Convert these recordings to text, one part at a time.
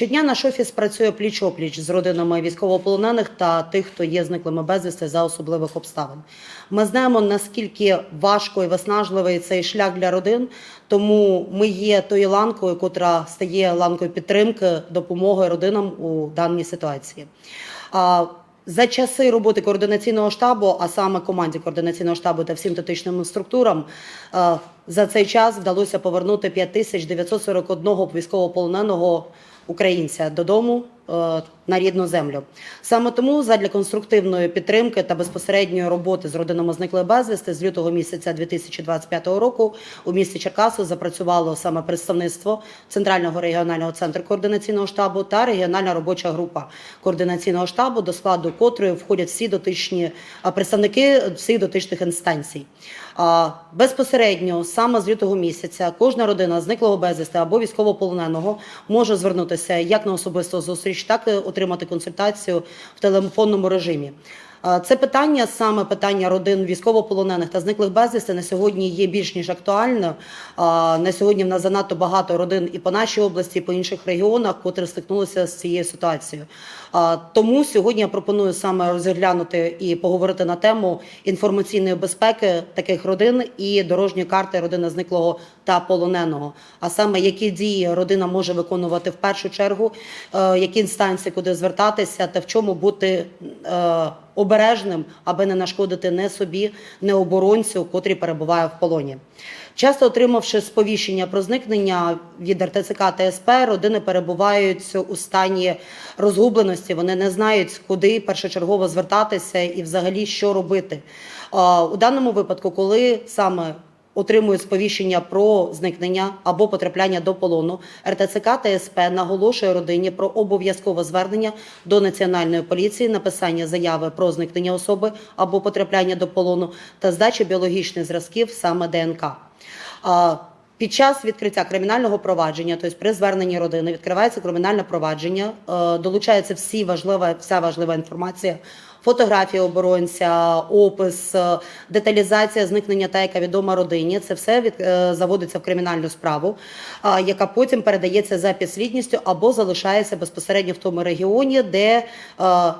Щодня наш офіс працює пліч-опліч з родинами військовополонених та тих, хто є зниклими безвісти за особливих обставин. Ми знаємо наскільки важко і виснажливий цей шлях для родин, тому ми є тою ланкою, котра стає ланкою підтримки, допомоги родинам у даній ситуації. За часи роботи координаційного штабу, а саме команді координаційного штабу та всім тактичним структурам, за цей час вдалося повернути 5941 військовополоненого українця додому е, на рідну землю. Саме тому задля конструктивної підтримки та безпосередньої роботи з родинами зниклих безвісти з лютого місяця 2025 року у місті Черкаси запрацювало саме представництво Центрального регіонального центру координаційного штабу та регіональна робоча група координаційного штабу, до складу котрої входять всі дотичні представники всіх дотичних інстанцій. Безпосередньо саме з лютого місяця кожна родина зниклого безвісти або військовополоненого може звернутися як на особисту зустріч, так і отримати консультацію в телефонному режимі. Це питання, саме питання родин військовополонених та зниклих безвісти на сьогодні є більш ніж актуальним. На сьогодні в нас занадто багато родин і по нашій області, і по інших регіонах, котрі стикнулися з цією ситуацією. Тому сьогодні я пропоную саме розглянути і поговорити на тему інформаційної безпеки таких родин і дорожньої карти родини зниклого та полоненого. А саме які дії родина може виконувати в першу чергу, е, які інстанції куди звертатися, та в чому бути е, обережним, аби не нашкодити не собі, не оборонцю, котрий перебуває в полоні. Часто отримавши сповіщення про зникнення від РТЦК та СП, родини перебувають у стані розгубленості. Вони не знають, куди першочергово звертатися і взагалі що робити. У даному випадку, коли саме отримують сповіщення про зникнення або потрапляння до полону, РТЦК та СП наголошує родині про обов'язкове звернення до національної поліції, написання заяви про зникнення особи або потрапляння до полону та здачі біологічних зразків саме ДНК. Під час відкриття кримінального провадження, тобто при зверненні родини, відкривається кримінальне провадження, е, долучається всі важлива, вся важлива інформація, фотографія оборонця, опис, е, деталізація зникнення та яка відома родині. Це все від, е, заводиться в кримінальну справу, яка потім передається за підслідністю або залишається безпосередньо в тому регіоні, де е,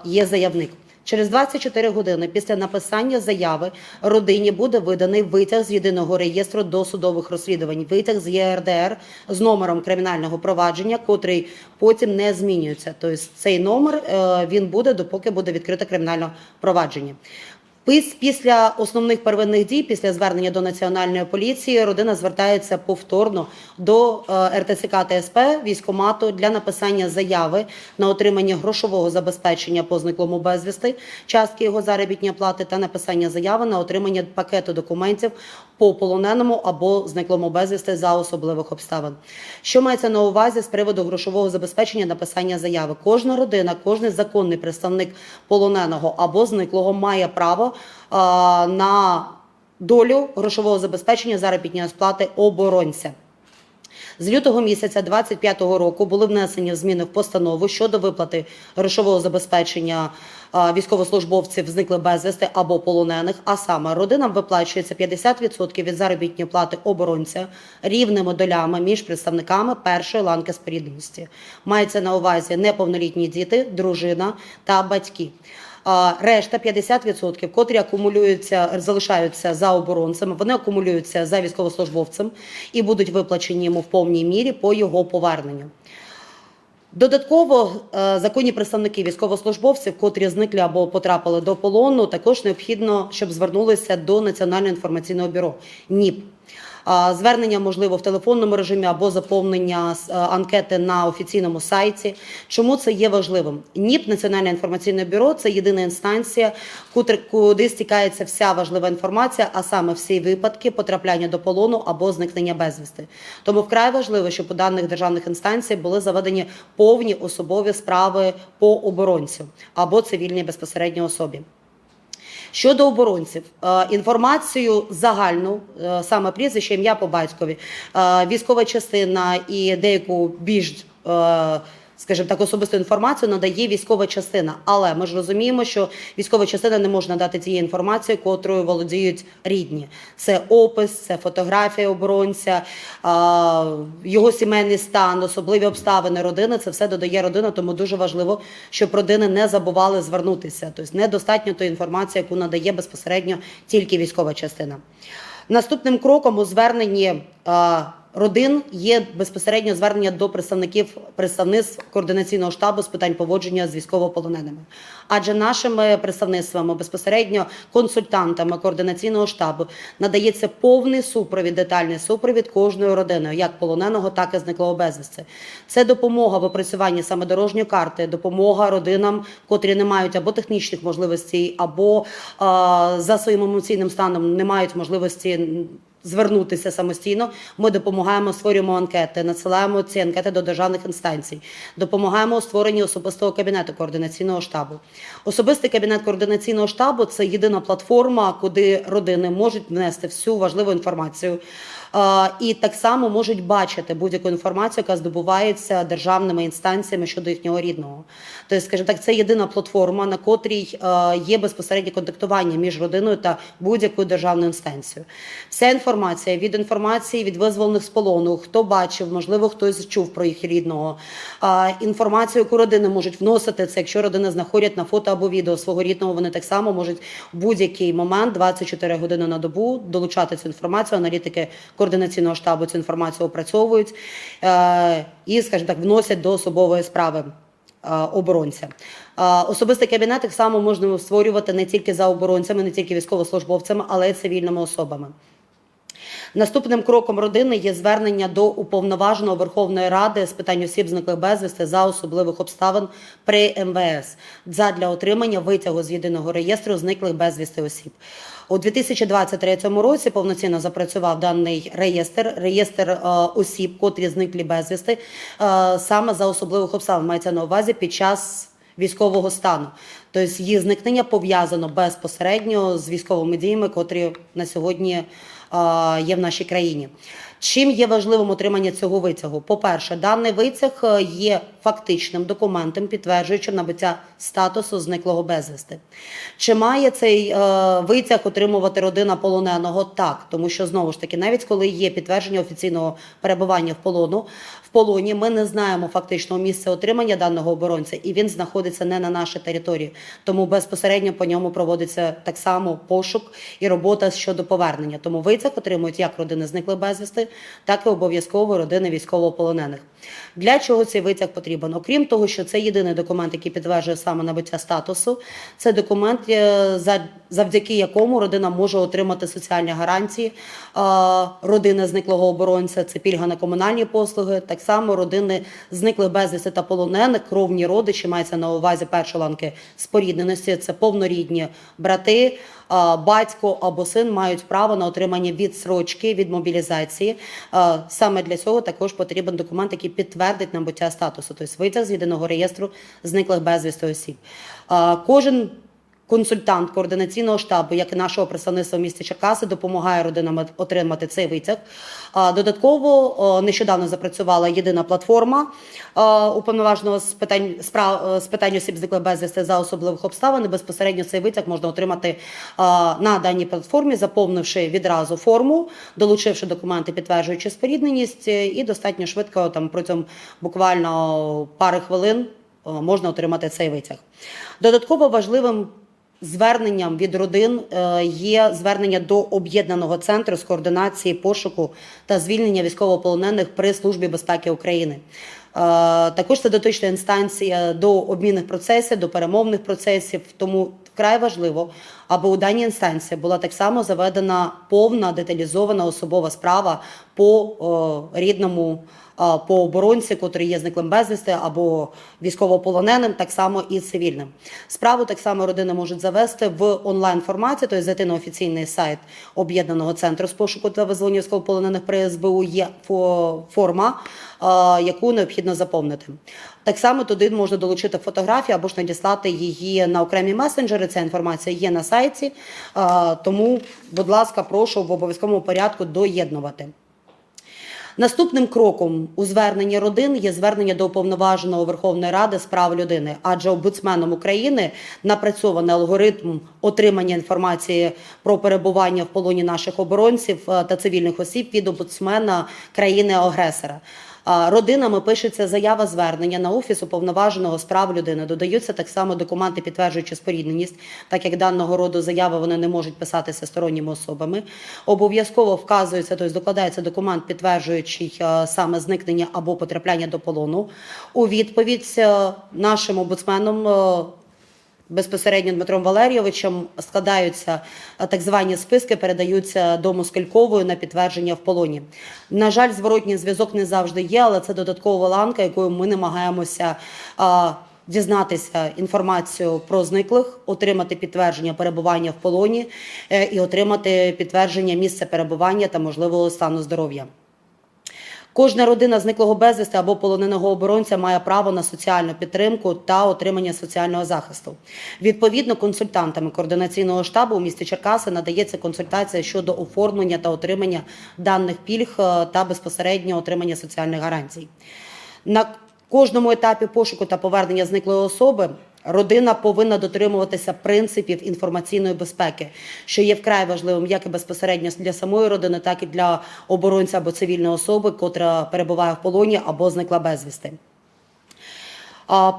є заявник. Через 24 години після написання заяви родині буде виданий витяг з єдиного реєстру досудових розслідувань, витяг з ЄРДР з номером кримінального провадження, котрий потім не змінюється. Тобто цей номер е, він буде допоки буде відкрите кримінальне провадження. Піс- Після основних первинних дій, після звернення до національної поліції, родина звертається повторно до е, РТЦК та СП військомату для написання заяви на отримання грошового забезпечення по зниклому безвісти, частки його заробітної плати та написання заяви на отримання пакету документів по полоненому або зниклому безвісти за особливих обставин. Що мається на увазі з приводу грошового забезпечення написання заяви? Кожна родина, кожен законний представник полоненого або зниклого має право на долю грошового забезпечення заробітної сплати оборонця. З лютого місяця 25-го року були внесені зміни в постанову щодо виплати грошового забезпечення військовослужбовців зниклих безвісти або полонених. А саме родинам виплачується 50% від заробітної плати оборонця рівними долями між представниками першої ланки спорідності. Мається на увазі неповнолітні діти, дружина та батьки. А решта 50%, котрі акумулюються, залишаються за оборонцем, вони акумулюються за військовослужбовцем і будуть виплачені йому в повній мірі по його поверненню. Додатково е, законні представники військовослужбовців, котрі зникли або потрапили до полону, також необхідно, щоб звернулися до Національного інформаційного бюро НІП. Звернення можливо в телефонному режимі або заповнення е, анкети на офіційному сайті. Чому це є важливим? НІП Національне інформаційне бюро це єдина інстанція, куди стікається вся важлива інформація, а саме всі випадки потрапляння до полону або зникнення безвісти. Тому вкрай важливо, щоб у даних державних інстанцій були заведені повні особові справи по оборонцю або цивільній безпосередньо особі. Щодо оборонців, е, інформацію загальну, е, саме прізвище, ім'я по батькові, е, військова частина і деяку більш скажімо так, особисту інформацію надає військова частина. Але ми ж розуміємо, що військова частина не може надати цієї інформації, котрою володіють рідні. Це опис, це фотографія оборонця, його сімейний стан, особливі обставини родини. Це все додає родина, тому дуже важливо, щоб родини не забували звернутися. Тобто недостатньо тої інформації, яку надає безпосередньо тільки військова частина. Наступним кроком у зверненні родин є безпосередньо звернення до представників представництв координаційного штабу з питань поводження з військовополоненими. Адже нашими представництвами, безпосередньо консультантами координаційного штабу, надається повний супровід, детальний супровід кожною родиною, як полоненого, так і зниклого безвісти. Це допомога в опрацюванні саме дорожньої карти, допомога родинам, котрі не мають або технічних можливостей, або а, за своїм емоційним станом не мають можливості звернутися самостійно. Ми допомагаємо, створюємо анкети, надсилаємо ці анкети до державних інстанцій, допомагаємо у створенні особистого кабінету координаційного штабу. Особистий кабінет координаційного штабу це єдина платформа, куди родини можуть внести всю важливу інформацію. І так само можуть бачити будь-яку інформацію, яка здобувається державними інстанціями щодо їхнього рідного. Тобто, скажімо так, це єдина платформа, на котрій е, є безпосереднє контактування між родиною та будь-якою державною інстанцією. Вся інформація від інформації від визволених з полону, хто бачив, можливо, хтось чув про їх рідного. Інформацію, яку родини можуть вносити, це якщо родини знаходять на фото або відео свого рідного, вони так само можуть в будь-який момент, 24 години на добу, долучати цю інформацію. Аналітики координаційного штабу цю інформацію опрацьовують е, і, скажімо так, вносять до особової справи е, оборонця. Е, Особистий кабінет так само можна створювати не тільки за оборонцями, не тільки військовослужбовцями, але й цивільними особами. Наступним кроком родини є звернення до уповноваженого Верховної Ради з питань осіб зниклих безвісти за особливих обставин при МВС задля отримання витягу з єдиного реєстру зниклих безвісти осіб. У 2023 році повноцінно запрацював даний реєстр, реєстр е, осіб, котрі зниклі безвісти, е, саме за особливих обставин мається на увазі під час військового стану. Тобто їх зникнення пов'язано безпосередньо з військовими діями, котрі на сьогодні е, є в нашій країні. Чим є важливим отримання цього витягу? По-перше, даний витяг е, є фактичним документом, підтверджуючим набуття статусу зниклого безвісти. Чи має цей е, витяг отримувати родина полоненого? Так, тому що знову ж таки, навіть коли є підтвердження офіційного перебування в полону, в полоні ми не знаємо фактичного місця отримання даного оборонця, і він знаходиться не на нашій території. Тому безпосередньо по ньому проводиться так само пошук і робота щодо повернення. Тому витяг отримують як родини зниклих безвісти, так і обов'язково родини військовополонених. Для чого цей витяг потрібен? Окрім того, що це єдиний документ, який підтверджує саме набуття статусу. Це документ, е, завдяки якому родина може отримати соціальні гарантії е, родини зниклого оборонця. Це пільга на комунальні послуги. Так само родини зниклих безвісти та полонених, кровні родичі мається на увазі першої ланки спорідненості. Це повнорідні брати. Батько або син мають право на отримання відсрочки від мобілізації. Саме для цього також потрібен документ, який підтвердить набуття статусу, тобто витяг з єдиного реєстру зниклих безвісти осіб. Кожен консультант координаційного штабу, як і нашого представництва в місті Черкаси, допомагає родинам отримати цей витяг. Додатково нещодавно запрацювала єдина платформа уповноваженого з питань справ е, з питань осіб зниклих безвісти за особливих обставин. І Безпосередньо цей витяг можна отримати на даній платформі, заповнивши відразу форму, долучивши документи, підтверджуючи спорідненість, е, і достатньо швидко там протягом буквально пари хвилин можна отримати цей витяг. Додатково важливим зверненням від родин е, є звернення до об'єднаного центру з координації пошуку та звільнення військовополонених при службі безпеки України. Е, Також це дотична інстанція до обмінних процесів, до перемовних процесів. Тому вкрай важливо, аби у даній інстанції була так само заведена повна деталізована особова справа по е, рідному. а, По оборонці, котрий є зниклим безвісти, або військовополоненим, так само і цивільним. Справу так само родини можуть завести в онлайн форматі, тобто зайти на офіційний сайт об'єднаного центру з пошуку та визволення військовополонених при СБУ. Є фо- форма, яку необхідно заповнити. Так само туди можна долучити фотографію або ж надіслати її на окремі месенджери. Ця інформація є на сайті. Тому, будь ласка, прошу в обов'язковому порядку доєднувати. Наступним кроком у зверненні родин є звернення до уповноваженого Верховної Ради з прав людини, адже омбудсменом України напрацьований алгоритм отримання інформації про перебування в полоні наших оборонців е, та цивільних осіб від омбудсмена країни-агресора. Родинами пишеться заява звернення на офіс уповноваженого з прав людини. Додаються так само документи, підтверджуючи спорідненість, так як даного роду заяви вони не можуть писатися сторонніми особами. Обов'язково вказується, тобто докладається документ, підтверджуючий е, саме зникнення або потрапляння до полону. У відповідь е, нашим омбудсменом. Е, Безпосередньо Дмитром Валерійовичем складаються е, так звані списки, передаються до Москалькової на підтвердження в полоні. На жаль, зворотній зв'язок не завжди є, але це додаткова ланка, якою ми намагаємося дізнатися інформацію про зниклих, отримати підтвердження перебування в полоні е, і отримати підтвердження місця перебування та можливого стану здоров'я. Кожна родина зниклого безвісти або полоненого оборонця має право на соціальну підтримку та отримання соціального захисту. Відповідно, консультантами координаційного штабу у місті Черкаси надається консультація щодо оформлення та отримання даних пільг е, та безпосередньо отримання соціальних гарантій. На кожному етапі пошуку та повернення зниклої особи родина повинна дотримуватися принципів інформаційної безпеки, що є вкрай важливим як і безпосередньо для самої родини, так і для оборонця або цивільної особи, котра перебуває в полоні або зникла безвісти.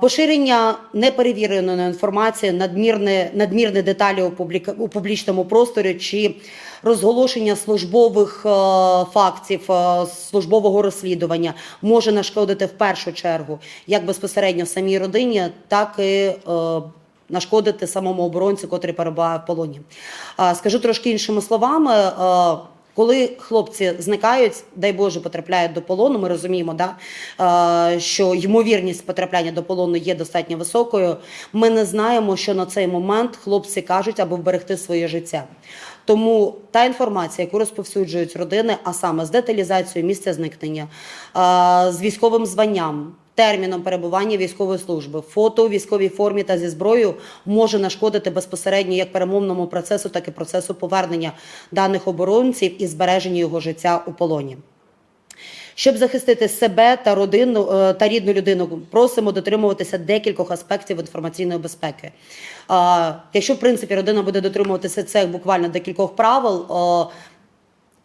Поширення неперевіреної інформації, надмірне, надмірні деталі у, публіка, у публічному просторі чи розголошення службових е, фактів, е, службового розслідування може нашкодити в першу чергу як безпосередньо самій родині, так і е, нашкодити самому оборонцю, котрий перебуває в полоні. Скажу трошки іншими словами. Коли хлопці зникають, дай Боже, потрапляють до полону, ми розуміємо, да, е, що ймовірність потрапляння до полону є достатньо високою. Ми не знаємо, що на цей момент хлопці кажуть, аби вберегти своє життя. Тому та інформація, яку розповсюджують родини, а саме з деталізацією місця зникнення, е, з військовим званням. Терміном перебування військової служби, фото у військовій формі та зі зброєю може нашкодити безпосередньо як перемовному процесу, так і процесу повернення даних оборонців і збереження його життя у полоні. Щоб захистити себе та родину е, та рідну людину, просимо дотримуватися декількох аспектів інформаційної безпеки. Якщо в принципі родина буде дотримуватися цих буквально декількох правил.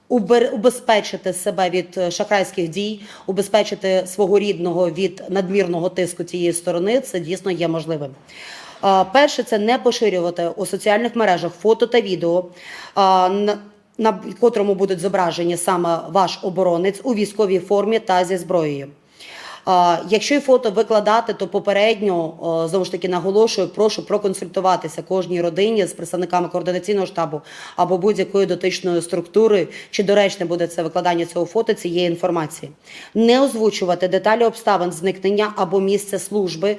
Убезпечити себе від е, шахрайських дій, убезпечити свого рідного від надмірного тиску цієї сторони, це дійсно є можливим. Перше, це не поширювати у соціальних мережах фото та відео, на котрому будуть зображені саме ваш оборонець у військовій формі та зі зброєю. Якщо і фото викладати, то попередньо знову ж таки наголошую, прошу проконсультуватися кожній родині з представниками координаційного штабу або будь-якої дотичної структури, чи доречне буде це викладання цього фото цієї інформації. Не озвучувати деталі обставин зникнення або місця служби е,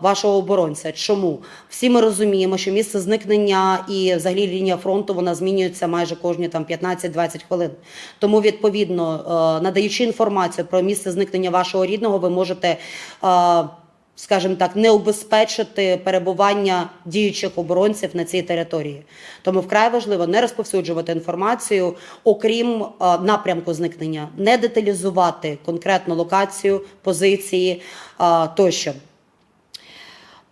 вашого оборонця. Чому всі ми розуміємо, що місце зникнення і взагалі лінія фронту вона змінюється майже кожні там 15-20 хвилин. Тому відповідно, е, надаючи інформацію про місце зникнення вашого рідного, ви можете. Скажімо так, не убезпечити перебування діючих оборонців на цій території, тому вкрай важливо не розповсюджувати інформацію, окрім напрямку зникнення, не деталізувати конкретну локацію, позиції тощо.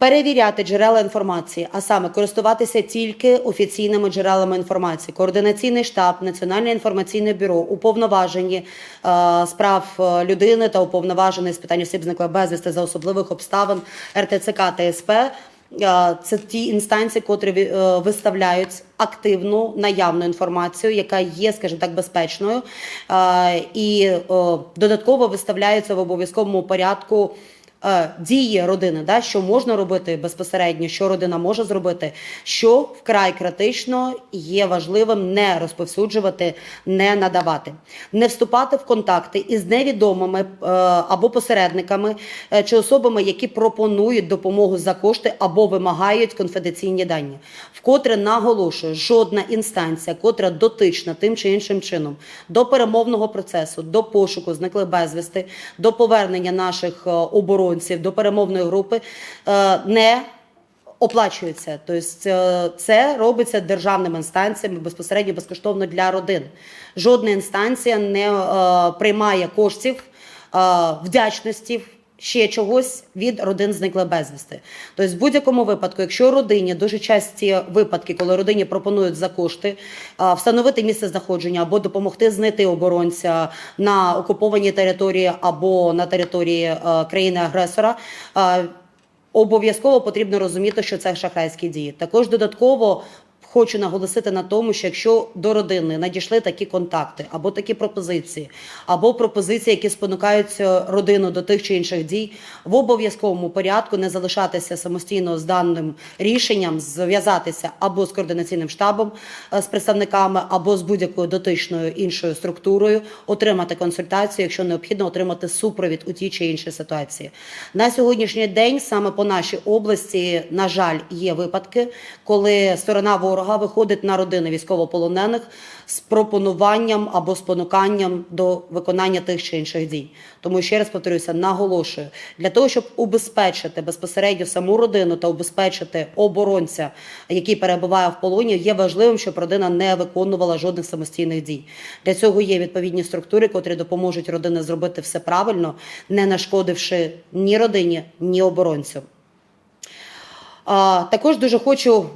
Перевіряти джерела інформації, а саме користуватися тільки офіційними джерелами інформації. Координаційний штаб, Національне інформаційне бюро, уповноважені е, справ е, людини та уповноважений з питань осіб зниклих безвісти за особливих обставин РТЦК та СП. Е, Це ті інстанції, котрі виставляють активну наявну інформацію, яка є, скажімо так, безпечною, і додатково виставляються в обов'язковому порядку дії родини, да, що можна робити безпосередньо, що родина може зробити, що вкрай критично є важливим не розповсюджувати, не надавати, не вступати в контакти із невідомими е, або посередниками е, чи особами, які пропонують допомогу за кошти або вимагають конфіденційні дані. Вкотре наголошую, жодна інстанція, котра дотична тим чи іншим чином до перемовного процесу, до пошуку зниклих безвісти, до повернення наших е, оборонців, до перемовної групи е, не оплачується. Тобто це- це робиться державними інстанціями безпосередньо безкоштовно для родин. Жодна інстанція не е, приймає коштів е, вдячності. Ще чогось від родин зникли безвісти. Тобто, в будь-якому випадку, якщо родині дуже часті випадки, коли родині пропонують за кошти встановити місце знаходження або допомогти знайти оборонця на окупованій території або на території е, країни-агресора. Обов'язково потрібно розуміти, що це шахрайські дії. Також додатково хочу наголосити на тому, що якщо до родини надійшли такі контакти, або такі пропозиції, або пропозиції, які спонукають е, родину до тих чи інших дій, в обов'язковому порядку не залишатися самостійно з даним рішенням, зв'язатися або з координаційним штабом е, з представниками, або з будь-якою дотичною іншою структурою, отримати консультацію, якщо необхідно, отримати супровід у тій чи іншій ситуації. На сьогоднішній день саме по нашій області, на жаль, є випадки, коли сторона ворога виходить на родини військовополонених з пропонуванням або спонуканням до виконання тих чи інших дій. Тому ще раз повторюся, наголошую для того, щоб убезпечити безпосередньо саму родину та убезпечити оборонця, який перебуває в полоні, є важливим, щоб родина не виконувала жодних самостійних дій. Для цього є відповідні структури, котрі допоможуть родині зробити все правильно, не нашкодивши ні родині, ні оборонцю. Також дуже хочу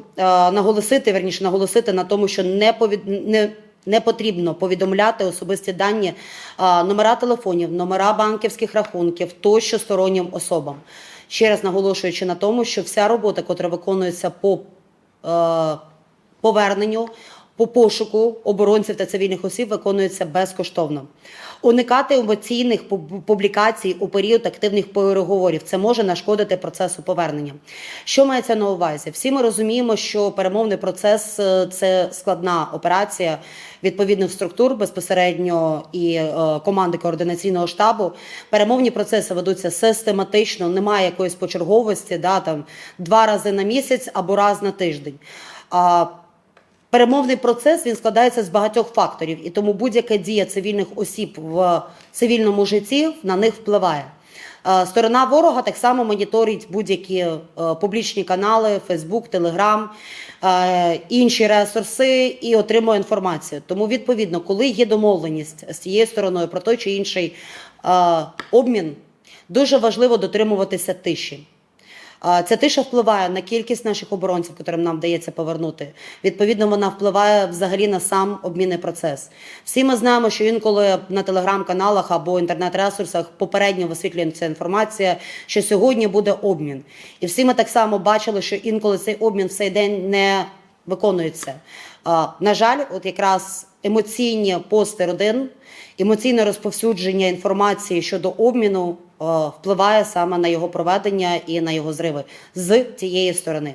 наголосити, верніше наголосити на тому, що не повід... не, не потрібно повідомляти особисті дані, номера телефонів, номера банківських рахунків тощо стороннім особам. Ще раз наголошуючи на тому, що вся робота, котра виконується по поверненню, по пошуку оборонців та цивільних осіб виконується безкоштовно. Уникати емоційних публікацій у період активних переговорів це може нашкодити процесу повернення. Що мається на увазі? Всі ми розуміємо, що перемовний процес е, це складна операція відповідних структур безпосередньо і е, команди координаційного штабу. Перемовні процеси ведуться систематично, немає якоїсь почерговості, да, там два рази на місяць або раз на тиждень. Перемовний процес він складається з багатьох факторів, і тому будь-яка дія цивільних осіб в цивільному житті на них впливає. Е, Сторона ворога так само моніторить будь-які е, публічні канали, Фейсбук, Телеграм, е, інші ресурси і отримує інформацію. Тому, відповідно, коли є домовленість з цією стороною про той чи інший обмін, дуже важливо дотримуватися тиші. Ця тиша впливає на кількість наших оборонців, котрим нам вдається повернути. Відповідно, вона впливає взагалі на сам обмінний процес. Всі ми знаємо, що інколи на телеграм-каналах або інтернет-ресурсах попередньо висвітлюється інформація, що сьогодні буде обмін. І всі ми так само бачили, що інколи цей обмін в цей день не виконується. На жаль, от якраз емоційні пости родин, емоційне розповсюдження інформації щодо обміну впливає саме на його проведення і на його зриви з тієї сторони.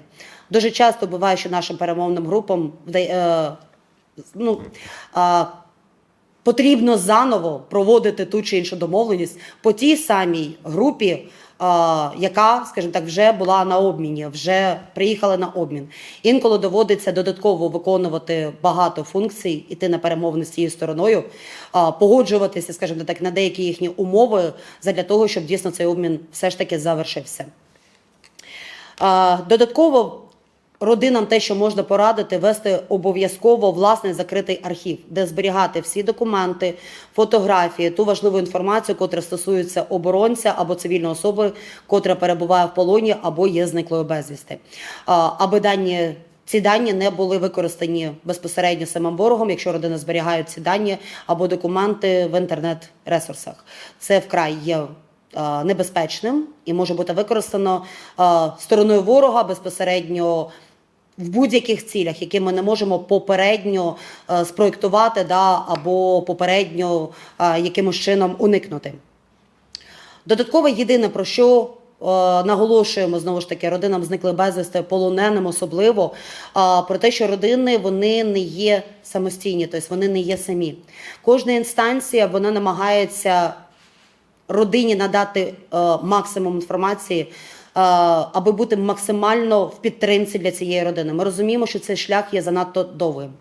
Дуже часто буває, що нашим перемовним групам е, ну, потрібно заново проводити ту чи іншу домовленість по тій самій групі, яка, скажімо так, вже була на обміні, вже приїхала на обмін. Інколи доводиться додатково виконувати багато функцій, іти на перемовини з цією стороною, погоджуватися, скажімо так, на деякі їхні умови для того, щоб дійсно цей обмін все ж таки завершився. Додатково родинам те, що можна порадити, вести обов'язково власний закритий архів, де зберігати всі документи, фотографії, ту важливу інформацію, котра стосується оборонця або цивільної особи, котра перебуває в полоні або є зниклою безвісти, аби дані. Ці дані не були використані безпосередньо самим ворогом, якщо родина зберігає ці дані або документи в інтернет-ресурсах. Це вкрай є небезпечним і може бути використано стороною ворога безпосередньо в будь-яких цілях, які ми не можемо попередньо е, спроєктувати да, або попередньо е, якимось чином уникнути. Додатково єдине про що е, наголошуємо знову ж таки родинам зникли безвісти, полоненим особливо про те, що родини вони не є самостійні, тобто вони не є самі. Кожна інстанція вона намагається родині надати е, максимум інформації аби бути максимально в підтримці для цієї родини. Ми розуміємо, що цей шлях є занадто довгим.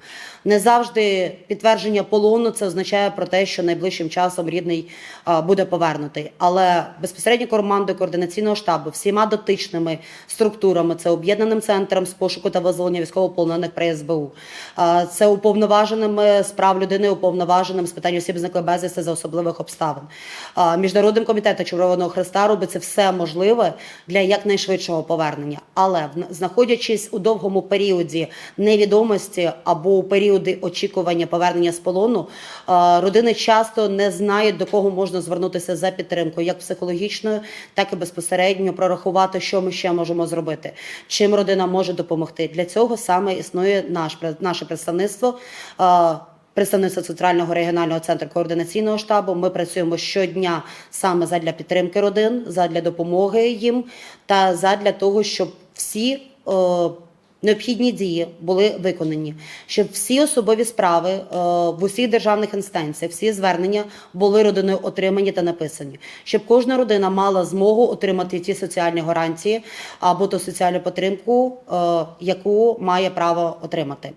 Не завжди підтвердження полону це означає про те, що найближчим часом рідний буде повернутий. Але безпосередньо командою координаційного штабу, всіма дотичними структурами, це об'єднаним центром з пошуку та визволення військовополонених при СБУ, це уповноваженими з прав людини, уповноваженим з питань осіб зникли безвісти за особливих обставин. Міжнародним комітетом Червоного Христа робить це все можливе для якнайшвидшого повернення. Але знаходячись у довгому періоді невідомості або у періоди очікування повернення з полону, е, родини часто не знають до кого можна звернутися за підтримкою, як психологічною, так і безпосередньо прорахувати, що ми ще можемо зробити, чим родина може допомогти. Для цього саме існує наш наше представництво. е, Представництво Центрального регіонального центру координаційного штабу. Ми працюємо щодня саме задля підтримки родин, задля допомоги їм та задля того, щоб всі е, необхідні дії були виконані, щоб всі особові справи е, в усіх державних інстанціях, всі звернення були родиною отримані та написані, щоб кожна родина мала змогу отримати ті соціальні гарантії або ту соціальну підтримку, е, яку має право отримати.